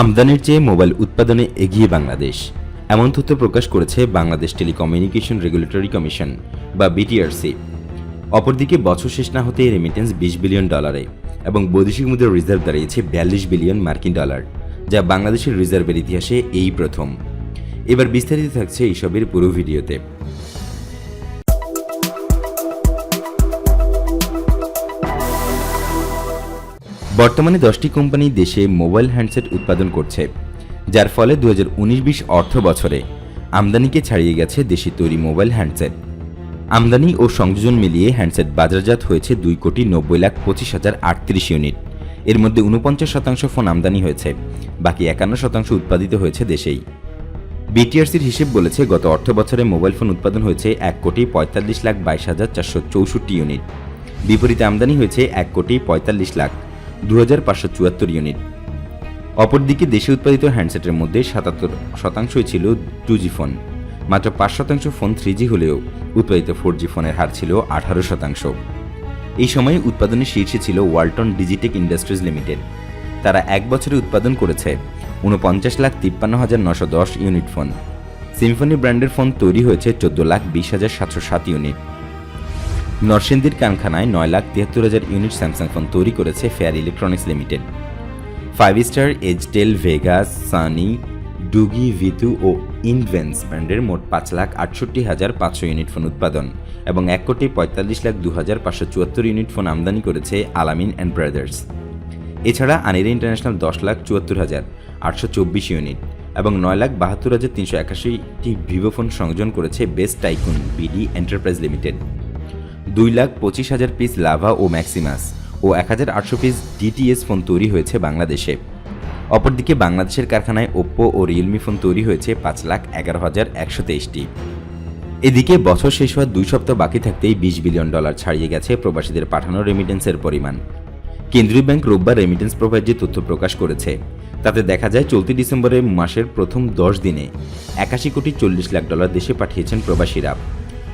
আমদানির চেয়ে মোবাইল উৎপাদনে এগিয়ে বাংলাদেশ। এমন তথ্য প্রকাশ করেছে বাংলাদেশ টেলিকমিউনিকেশন রেগুলেটরি কমিশন, বা বিটিআরসি। অপরদিকে, বছর শেষ না হতে রেমিটেন্স বিশ বিলিয়ন ডলারে এবং বৈদেশিক মুদ্রার রিজার্ভ দাঁড়িয়েছে বিয়াল্লিশ বিলিয়ন মার্কিন ডলার, যা বাংলাদেশের রিজার্ভের ইতিহাসে এই প্রথম। এবার বিস্তারিত থাকছে এইসবের পুরো ভিডিওতে। বর্তমানে দশটি কোম্পানি দেশে মোবাইল হ্যান্ডসেট উৎপাদন করছে, যার ফলে দু হাজার অর্থ বছরে আমদানিকে ছাড়িয়ে গেছে দেশি তৈরি মোবাইল হ্যান্ডসেট। আমদানি ও সংযোজন মিলিয়ে হ্যান্ডসেট বাজারজাত হয়েছে দুই কোটি নব্বই লাখ পঁচিশ হাজার আটত্রিশ ইউনিট। এর মধ্যে উনপঞ্চাশ শতাংশ ফোন আমদানি হয়েছে, বাকি একান্ন শতাংশ উৎপাদিত হয়েছে দেশেই। বিটিআরসির হিসেব বলেছে, গত অর্থ বছরে মোবাইল ফোন উৎপাদন হয়েছে এক কোটি পঁয়তাল্লিশ লাখ বাইশ হাজার চারশো চৌষট্টি ইউনিট। বিপরীতে আমদানি হয়েছে এক কোটি পঁয়তাল্লিশ লাখ দু হাজার পাঁচশো চুয়াত্তর ইউনিট। অপরদিকে দেশে উৎপাদিত হ্যান্ডসেটের মধ্যে সাতাত্তর শতাংশই ছিল টু জি ফোন। মাত্র পাঁচ শতাংশ ফোন থ্রি জি হলেও উৎপাদিত ফোর জি ফোনের হার ছিল আঠারো শতাংশ। এই সময়ে উৎপাদনের শীর্ষে ছিল ওয়ালটন ডিজিটেক ইন্ডাস্ট্রিজ লিমিটেড। তারা এক বছরে উৎপাদন করেছে উনপঞ্চাশ লাখ তিপ্পান্ন হাজার নশো দশ ইউনিট ফোন। সিম্ফনি ব্র্যান্ডের ফোন তৈরি হয়েছে চোদ্দ লাখ বিশ হাজার সাতশো সাত ইউনিট। নরসিংদীর কারখানায় নয় লাখ তিয়াত্তর হাজার ইউনিট স্যামসাং ফোন তৈরি করেছে Fair Electronics Limited. Five star এজটেল Vegas, Sunny, Doogee, ভিতু ও ইনভেন্স ব্র্যান্ডের মোট পাঁচ লাখ আটষট্টি হাজার পাঁচশো ইউনিট ফোন উৎপাদন এবং এক কোটি পঁয়তাল্লিশ লাখ দু হাজার পাঁচশো চুয়াত্তর ইউনিট ফোন আমদানি করেছে আলামিন অ্যান্ড ব্রাদার্স। এছাড়া আনিরা ইন্টারন্যাশনাল দশ লাখ চুয়াত্তর হাজার আটশো চব্বিশ ইউনিট এবং নয় লাখ বাহাত্তর হাজার তিনশো একাশিটি ভিভো ফোন সংযোজন করেছে Best Tycoon BD Enterprise Limited. দুই লাখ পঁচিশ হাজার পিস লাভা ও ম্যাক্সিমাস ও এক হাজার আটশো পিস ডিটিএস ফোন তৈরি হয়েছে বাংলাদেশে। অপরদিকে বাংলাদেশের কারখানায় ওপ্পো ও রিয়েলমি ফোন তৈরি হয়েছে পাঁচ লাখ এগারো হাজার একশো তেইশটি। এদিকে বছর শেষ হওয়ার দুই সপ্তাহ বাকি থাকতেই বিশ বিলিয়ন ডলার ছাড়িয়ে গেছে প্রবাসীদের পাঠানো রেমিটেন্সের পরিমাণ। কেন্দ্রীয় ব্যাংক রোববার রেমিটেন্স প্রোভাইড যে তথ্য প্রকাশ করেছে, তাতে দেখা যায় চলতি ডিসেম্বরের মাসের প্রথম দশ দিনে একাশি কোটি চল্লিশ লাখ ডলার দেশে পাঠিয়েছেন প্রবাসীরা।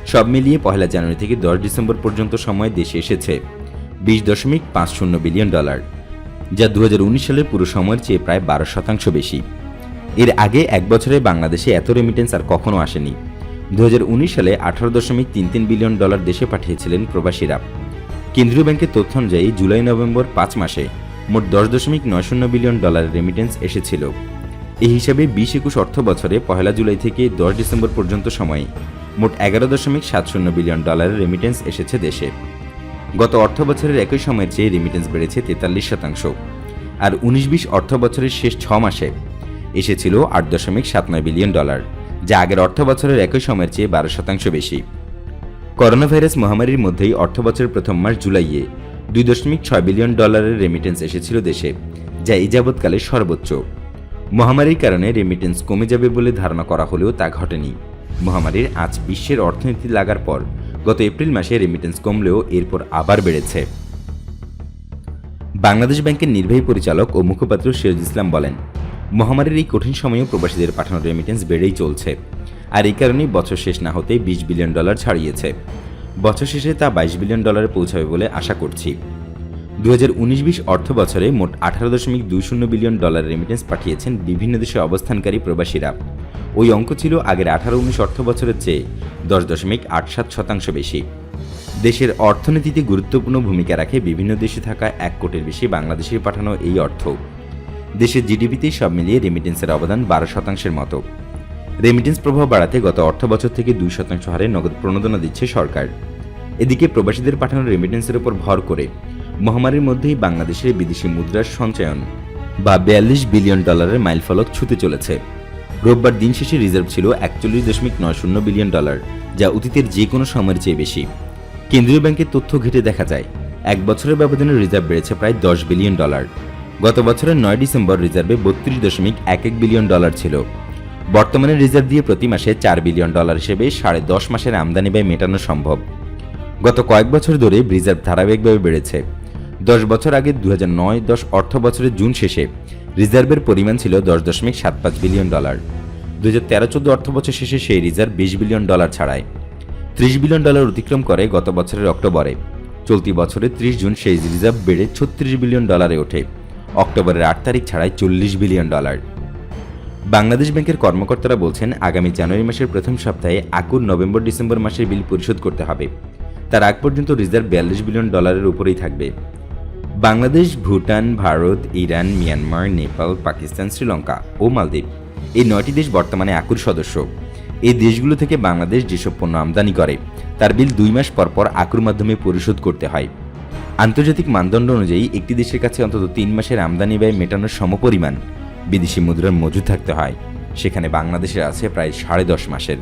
সব মিলিয়ে পহেলা জানুয়ারি থেকে দশ ডিসেম্বর পর্যন্ত সময় দেশে এসেছে। বিশ দশমিক পাঁচ শূন্য বিলিয়ন ডলার, যা দুহাজার উনিশ সালের পুরো সময়ের চেয়ে প্রায় বারো শতাংশ বেশি। এর আগে এক বছরে বাংলাদেশে এত রেমিটেন্স আর কখনো আসেনি। দু হাজার উনিশ সালে আঠারো দশমিক তিন তিন বিলিয়ন ডলার দেশে পাঠিয়েছিলেন প্রবাসীরা। কেন্দ্রীয় ব্যাংকের তথ্য অনুযায়ী জুলাই, নভেম্বর পাঁচ মাসে মোট দশ দশমিক নয় শূন্য বিলিয়ন ডলার রেমিটেন্স এসেছিল। এই হিসাবে বিশ একুশ অর্থ বছরে পহেলা জুলাই থেকে দশ ডিসেম্বর পর্যন্ত সময়ে মোট এগারো দশমিক সাত শূন্য বিলিয়ন ডলারের রেমিটেন্স এসেছে দেশে। গত অর্থ বছরের একই সময়ের চেয়ে রেমিটেন্স বেড়েছে তেতাল্লিশ শতাংশ। আর উনিশ বিশ অর্থ বছরের শেষ ছ মাসে এসেছিল আট দশমিক সাত নয় বিলিয়ন ডলার, যা আগের অর্থ বছরের একই সময়ের চেয়ে বারো শতাংশ বেশি। করোনা ভাইরাস মহামারীর মধ্যেই অর্থ বছরের প্রথম মাস জুলাইয়ে দুই দশমিক ছয় বিলিয়ন ডলারের রেমিটেন্স এসেছিল দেশে, যা এই যাবৎকালে সর্বোচ্চ। মহামারীর কারণে রেমিটেন্স কমে যাবে বলে ধারণা করা হলেও তা ঘটেনি। মহামারীর আজ বিশ্বের অর্থনীতি লাগার পর গত এপ্রিল মাসে রেমিটেন্স কমলেও এরপর আবার বেড়েছে। বাংলাদেশ ব্যাংকের নির্বাহী পরিচালক ও মুখপাত্র সিরাজ ইসলাম বলেন, মহামারীর এই কঠিন সময়েও প্রবাসীদের পাঠানো রেমিটেন্স বেড়েই চলছে। আর এই কারণেই বছর শেষ না হতে বিশ বিলিয়ন ডলার ছাড়িয়েছে। বছর শেষে তা বাইশ বিলিয়ন ডলারে পৌঁছাবে বলে আশা করছি। দু হাজার উনিশ বিশ অর্থ বছরে মোট আঠারো দশমিক দুই শূন্য বিলিয়ন ডলার রেমিটেন্স পাঠিয়েছেন বিভিন্ন দেশে অবস্থানকারী প্রবাসীরা। ওই অঙ্ক ছিল আগের আঠারো উনিশ অর্থ বছরের চেয়ে দশ দশমিক আট সাত শতাংশ বেশি। দেশের অর্থনীতিতে গুরুত্বপূর্ণ ভূমিকা রাখে বিভিন্ন দেশে থাকা এক কোটির বেশি বাংলাদেশে পাঠানো এই অর্থ। দেশের জিডিপিতে সব মিলিয়ে রেমিটেন্সের অবদান বারো শতাংশের মতো। রেমিটেন্স প্রভাব বাড়াতে গত অর্থ বছর থেকে দুই শতাংশ হারে নগদ প্রণোদনা দিচ্ছে সরকার। এদিকে প্রবাসীদের পাঠানো রেমিটেন্সের উপর ভর করে মহামারীর মধ্যেই বাংলাদেশের বিদেশি মুদ্রার সঞ্চয়ন বা বিয়াল্লিশ বিলিয়ন ডলারের মাইলফলক ছুতে চলেছে। রোববার দিন শেষে রিজার্ভ ছিল একচল্লিশ দশমিক নয় শূন্য বিলিয়ন ডলার, যা অতীতের যে কোনো সময়ের চেয়ে বেশি। কেন্দ্রীয় ব্যাংকের তথ্য ঘেটে দেখা যায়, এক বছরের ব্যবধানে রিজার্ভ বেড়েছে প্রায় দশ বিলিয়ন ডলার। গত বছরের নয় ডিসেম্বর রিজার্ভে বত্রিশ দশমিক এক এক বিলিয়ন ডলার ছিল। বর্তমানে রিজার্ভ দিয়ে প্রতি মাসে চার বিলিয়ন ডলার হিসেবে সাড়ে দশ মাসের আমদানি ব্যয় মেটানো সম্ভব। গত কয়েক বছর ধরে রিজার্ভ ধারাবাহিকভাবে বেড়েছে। দশ বছর আগে দু হাজার নয় দশ অর্থ বছরের জুন শেষে রিজার্ভের পরিমাণ ছিল দশ দশমিক সাত পাঁচ বিলিয়ন ডলার। দু হাজার তেরো চোদ্দ অর্থ বছর শেষে সেই রিজার্ভ বিশ বিলিয়ন ডলার ছাড়ায়। ত্রিশ বিলিয়ন ডলার অতিক্রম করে গত বছরের অক্টোবরে। চলতি বছরে ত্রিশ জুন সেই রিজার্ভ বেড়ে ছত্রিশ বিলিয়ন ডলারে ওঠে। অক্টোবরের আট তারিখ ছাড়ায় চল্লিশ বিলিয়ন ডলার। বাংলাদেশ ব্যাংকের কর্মকর্তারা বলছেন, আগামী জানুয়ারি মাসের প্রথম সপ্তাহে আকুর নভেম্বর ডিসেম্বর মাসের বিল পরিশোধ করতে হবে। তার আগ পর্যন্ত রিজার্ভ বিয়াল্লিশ বিলিয়ন ডলারের উপরেই থাকবে। বাংলাদেশ, ভুটান, ভারত, ইরান, মিয়ানমার, নেপাল, পাকিস্তান, শ্রীলঙ্কা ও মালদ্বীপ। এই নয়টি দেশ বর্তমানে আকুর সদস্য। এই দেশগুলো থেকে বাংলাদেশ যেসব পণ্য আমদানি করে, তার বিল দুই মাস পর পর আকুর মাধ্যমে পরিশোধ করতে হয়। আন্তর্জাতিক মানদণ্ড অনুযায়ী, একটি দেশের কাছে অন্তত তিন মাসের আমদানি ব্যয় মেটানোর সমপরিমাণ বিদেশি মুদ্রার মজুদ থাকতে হয়। সেখানে বাংলাদেশের আছে প্রায় সাড়ে দশ মাসের।